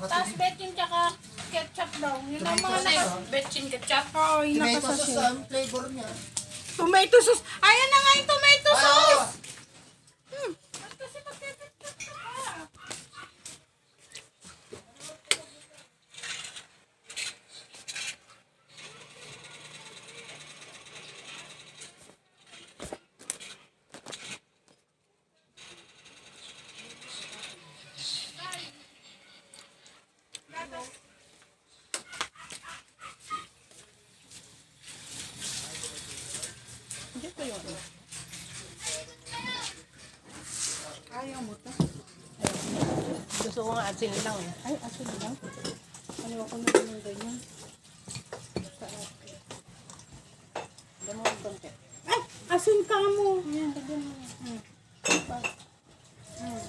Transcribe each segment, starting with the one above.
Tapos betchin tsaka ketchup daw. Yun ang mga naka... Betchin ketchup? Oo, yun Tomato nakasasya. sauce ang flavor niya. Tomato sauce. Ayan na nga yung tomato sauce. Hmm. Ba't kasi magkeketchup ka pa? Hindi ko yun. Ayaw mo to. Gusto ko nga asin lang eh. Ay, asin lang. Ayaw ko na ng ganyan. Alam mo ang konti. Ay, asin ka mo. Yan, lagyan mo. Hmm. Hmm.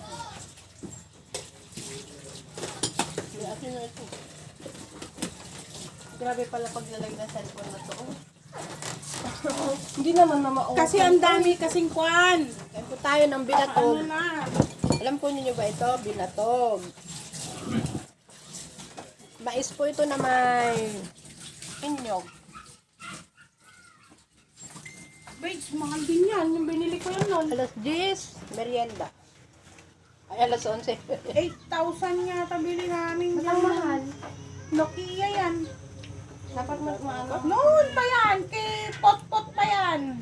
May asin na ito. Grabe pala pag nalagay na cellphone na to. Oh. Hindi naman na ma Kasi ang dami kasing kwan. Po tayo ng Ano binatog. na? Alam po ninyo ba ito? Binatog. Mais po ito na may inyog. Wait, mahal din yan. Yung binili ko yan noon. Alas 10, merienda. Ay, alas 11. 8,000 yata bili namin Ang mahal. Nokia yan. Dapat mas maano. Noon pa yan. Kay pot-pot pa yan.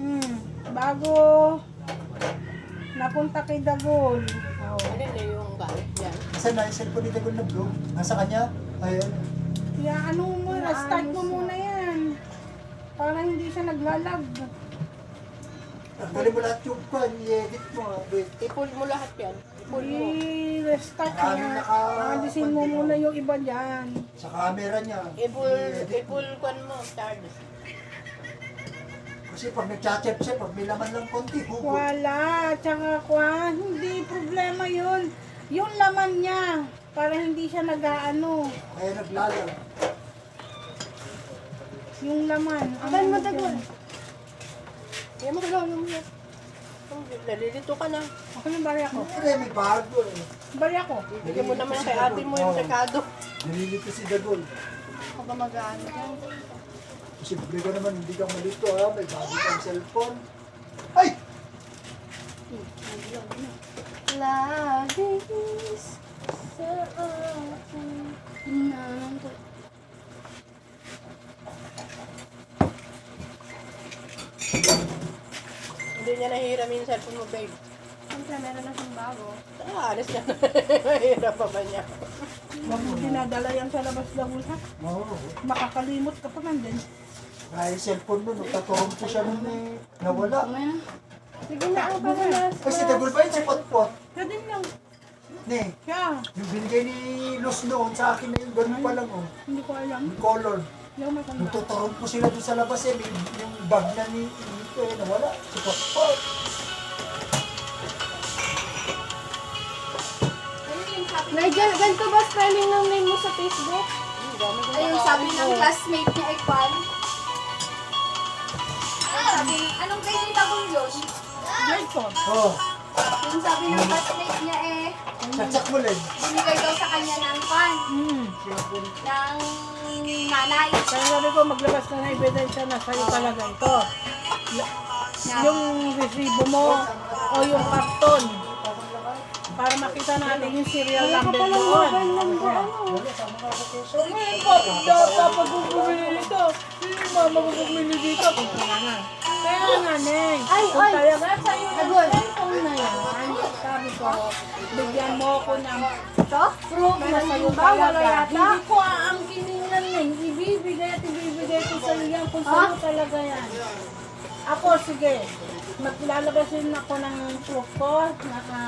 Hmm. Bago napunta kay Dagol. Oh. Ano na yung gamit niyan? Saan na yung cellphone ni Dagol na blue? Nasa kanya? Ayun. Kaya ano mo, start mo muna yan. Para hindi siya naglalag. Tanggalin mo lahat yung pan, i-edit mo. ah. Wait. I-pull mo lahat yan. I-pull mo. I-restart Ano niya. naka- Alisin mo muna yung iba dyan. Sa camera niya. I-pull, i-edit mo. i-pull kwan mo, Charles. Kasi pag nagchat-chat siya, pag may laman lang konti, hugot. Wala. Tsaka kwan, hindi problema yun. Yung laman niya. Para hindi siya nag-ano. Kaya naglalag. Yung laman. Ang Aban mo, ano Dagol. dyan. Kaya mo kailangan mo yan. Nalilito ka na. Ako yung barya ko. Hindi, may bago eh. Barya ko. Bigyan mo naman kay ate mo yung rekado. Nililito si Dagol. Ako ba mag-ano yan? Posible ka naman, hindi ka malito ha. May bago kang cellphone. Ay! Lagis sa aking inangko. Hindi niya nahihiram yung cellphone mo, babe. Siyempre, meron na siyang bago. Ah, alis na. Mahirap pa ba niya? Huwag mo dinadala yan sa labas ng ha. Oo. Makakalimot ka pa nandun. Kaya yung cellphone mo, nagtaturong po siya nun eh. Nawala. Sige na, ang para na. Ay, si Dagol ba yun? Si Potpot? Siya din lang. Ne, Siya. yung binigay ni Los noon sa akin na yun, ganun pa lang oh. Hindi ko alam. Yung color. Ako matanda. Po sila dun sa labas eh. May, yung bag na ni Ito eh, nawala. Si Potpot. Nigel, ganito ba spelling ng name mo sa Facebook? Ayun, sabi ng classmate niya ay Kwan. Ayun, sabi, anong grade yung tagong yun? Grade ko. Oh, Yung sabi ng classmate niya eh, tsatsak mo lang. binigay daw sa kanya ng Kwan, Hmm. ng nanay. Kaya sabi ko, maglabas ka na ebidensya na sa'yo talaga ito. Y- yung resibo mo o yung karton. Para makita natin yung serial number doon. Ngayon po, data pag bumili dito. Hindi mama ko bumili dito. Kaya nga. Nga, Neng. Ay, Kung ay. talaga sa'yo Agol. cellphone na yan, sabi ko, bigyan mo ako ng Ito? Proof na na sa'yo talaga. Hindi ko aangkinin yan, Neng. Ibibigay at ibibigay ko sa'yo yan kung sa'yo talaga yan. Ako, sige. Maglalabasin ako ng proof ko. Naka,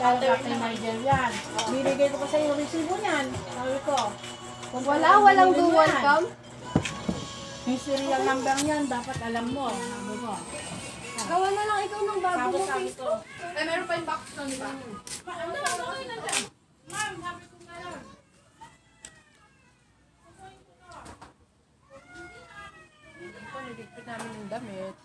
talaga kay Nigel yan. Bibigay ko pa sa'yo yung resibo niyan. Sabi ko. kung Wala, walang yan, cam? Yung serial number niyan, dapat alam mo. Sabi ko. Gawa na lang ikaw ng bago Tapos mo sabi ko, Facebook. Eh, meron pa yung box nun, di ba? Ano na okay na dyan? Ma'am, sabi ko nga lang. Paligpit namin yung damit.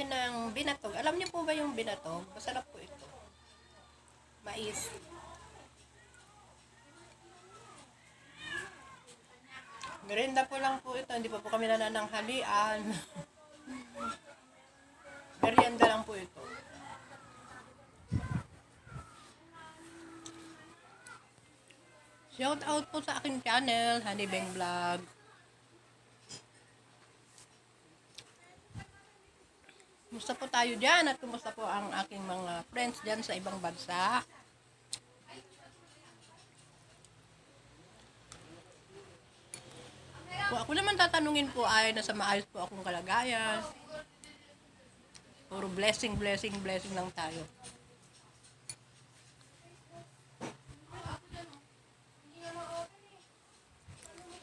Ng binatog. Alam niyo po ba yung binatog? Masarap po ito. Mais. Merienda po lang po ito. Hindi pa po kami nanananghalian. Merienda lang po ito. Shout out po sa aking channel, Honey Bang Vlog. Kumusta po tayo dyan at kumusta po ang aking mga friends dyan sa ibang bansa. Kung ako naman tatanungin po ay nasa maayos po akong kalagayan. Puro blessing, blessing, blessing lang tayo.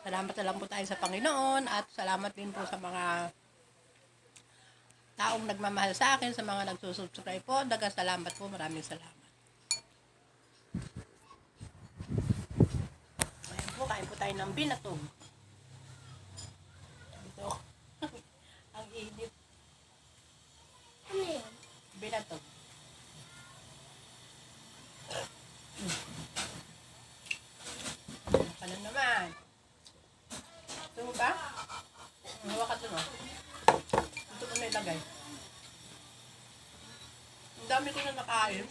Salamat na lang po tayo sa Panginoon at salamat din po sa mga taong nagmamahal sa akin, sa mga nagsusubscribe po. Daga salamat po, maraming salamat. Ayan po, kain po tayo ng binatog. Ito. Ang init. Ano yun? Binatog. Ano naman? Ito mo ba? Hawakan ito mo. Ito mo na ilagay. Ang dami ko na nakain.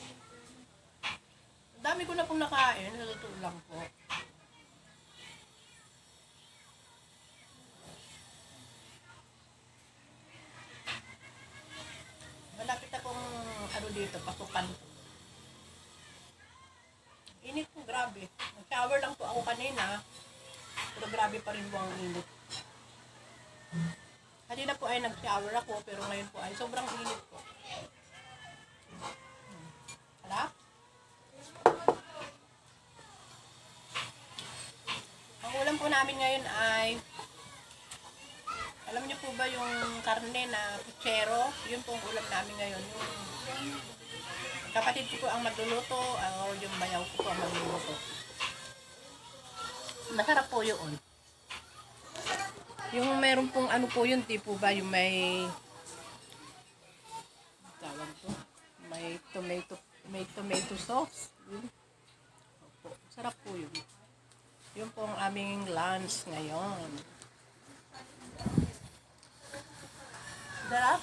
Dami ko na pong nakain. Sa totoo lang po. Malapit akong ano dito, pasukan. Init po, grabe. Nag-shower lang po ako kanina. Pero grabe pa rin po ang init. Kanina po ay nag-shower ako, pero ngayon po ay sobrang init po. Ulam po namin ngayon ay alam niyo po ba yung karne na puchero? Yun po ang ulam namin ngayon. Yung kapatid ko po ang magluluto or yung bayaw ko po ang magluluto. Masarap po yun. Yung meron pong ano po yun, tipo ba yung may tawag to, may tomato, may tomato sauce. Yun. Opo, sarap po yun. Yun po ang aming lunch ngayon. Sarap.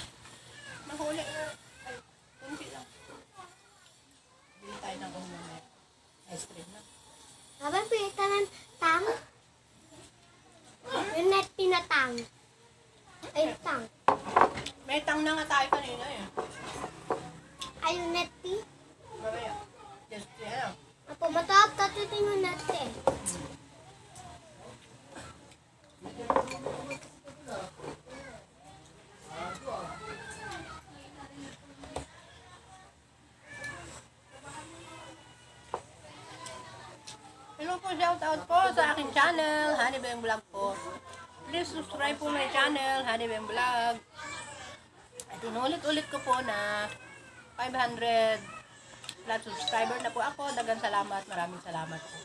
Mahuli. Ay, kunti lang. Bili tayo ng umumay. Ice cream na. Abang pinita ng tang. Yung net pinatang. Ay, tang. May tang na nga tayo kanina eh. Ay, yung net pi. Mamaya. Just, yeah. Apo, matap, tatutin yung net eh. Hello po, shout out po sa aking Bang Vlog po. Please subscribe po my channel, Honey Bang Vlog. At inulit-ulit ko po na 500 plus subscriber na po ako. Dagang salamat, maraming salamat po.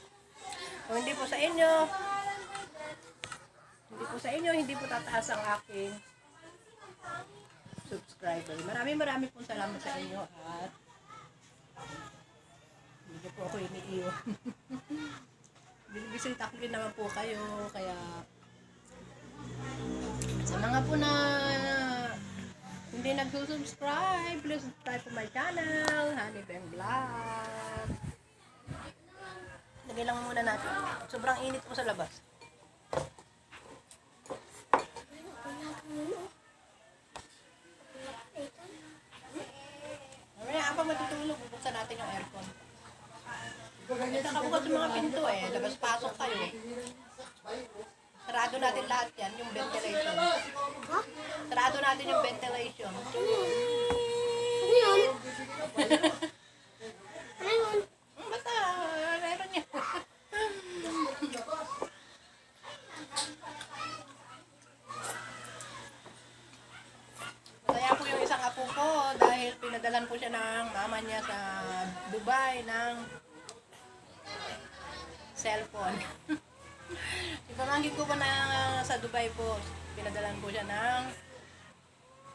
Kung hindi po sa inyo, hindi po sa inyo, hindi po tataas ang aking subscriber. Maraming maraming po salamat sa inyo at hindi po ako iniiwan. Binibisita ko rin naman po kayo, kaya sa mga po na hindi nagsusubscribe, please subscribe to my channel, Honey Bang Vlog. Lagay lang muna natin. Sobrang init po sa labas. Mamaya, apa matutulog, bubuksan natin yung aircon. Ito nakabukas yung mga pinto eh. Labas-pasok kayo. Sarado natin lahat yan, yung ventilation. Ha? Sarado natin yung ventilation. Ano yun? Ano yun? Basta, meron yan. Masaya po yung isang apo ko dahil pinadalan po siya ng mama niya sa Dubai ng cellphone. Yung pamangkin ko po na sa Dubai po, pinadalan po siya ng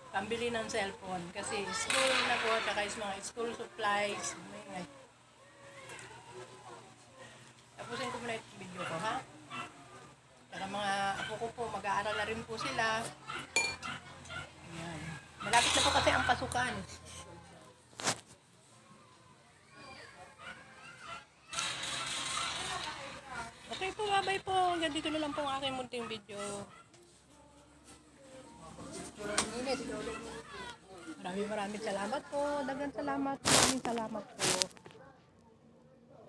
pambili ng cellphone. Kasi school na po, tsaka is mga school supplies. May- Tapusin ko muna itong video ko, ha? Tsaka mga apo ko po, mag-aaral na rin po sila. Ayan. Malapit na po kasi ang pasukan. Okay po, bye po. Hanggang dito na lang po ang aking munting video. Maraming maraming salamat po. Dagang salamat. Maraming salamat po.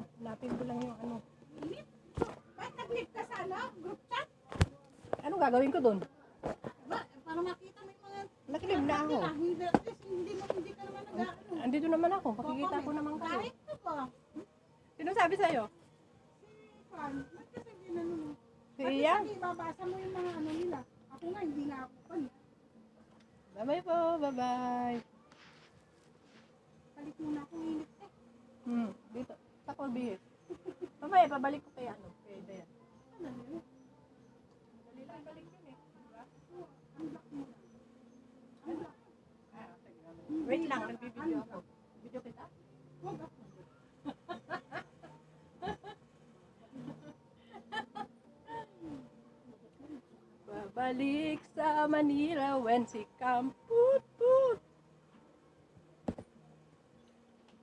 Hanapin ko lang yung ano. Ba't nag-live ka sa ano? Group chat? Ano gagawin ko doon? Ba, para makita mo yung mga... Nakilib na ako. Hindi, hindi, mo, hindi ka naman nag-ano. Andito naman ako. Makikita ko naman kayo. Kahit na ba? Sino sabi sa'yo? Ginano mo? Si At least Ian? hindi, babasa mo yung mga ano nila. Ako nga, hindi nga ako fan. Bye-bye po. Bye-bye. Palit muna akong init eh. Hmm. Dito. Sa Corbier. Mamaya, pabalik ko kay ano. Kay Dayan. Ano yun? Lang, balik yun eh. Wait lang, nagbibideo ako. Video kita? Huwag ako. Babalik sa Manila when si Kamput Put.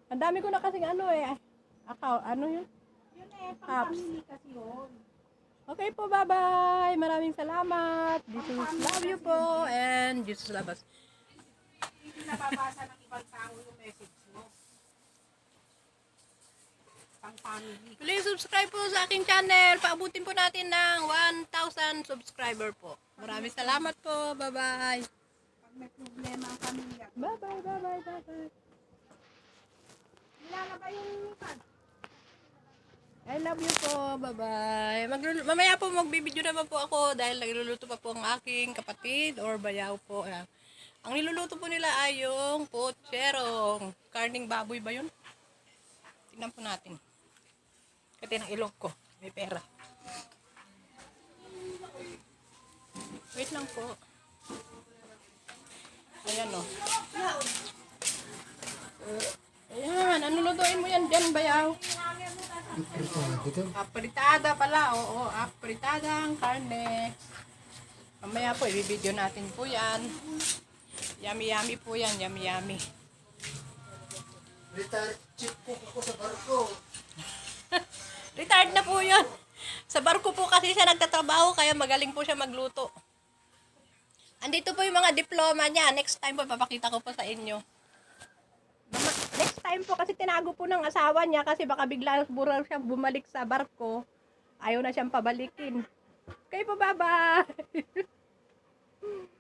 Ang dami ko na kasing ano eh. Akaw, ano yun? Yun eh, pang-family kasi yun. Okay po, bye-bye. Maraming salamat. Jesus love you po. And Jesus love us. Hindi nababasa ng ibang tao yung message mo. Pang-family. Please subscribe po sa aking channel. Paabutin po natin ng 1,000 subscriber po. Maraming salamat po. Bye-bye. Pag may problema ang pamilya. Bye-bye, bye-bye, bye-bye. Nilalaba yung pad. I love you po. Bye-bye. Mamaya po magbibideo naman po ako dahil nagluluto pa po ang aking kapatid or bayaw po. Ayan. Ang niluluto po nila ay yung potserong. Karning baboy ba yun? Tingnan po natin. Kasi ng ilong ko. May pera. Wait lang po. Ayan o. Ayan, ano lutuin mo yan dyan, bayaw? Apritada pala, oo, apritada ang karne. Mamaya po, i-video natin po yan. Yummy, yummy po yan, yummy, yummy. Retired chief ko ko sa barko. Retired na po yun. Sa barko po kasi siya nagtatrabaho, kaya magaling po siya magluto. Andito po yung mga diploma niya. Next time po, papakita ko po sa inyo. Next time po kasi tinago po ng asawa niya kasi baka bigla bura siya bumalik sa barko. Ayaw na siyang pabalikin. Kayo po, bye-bye!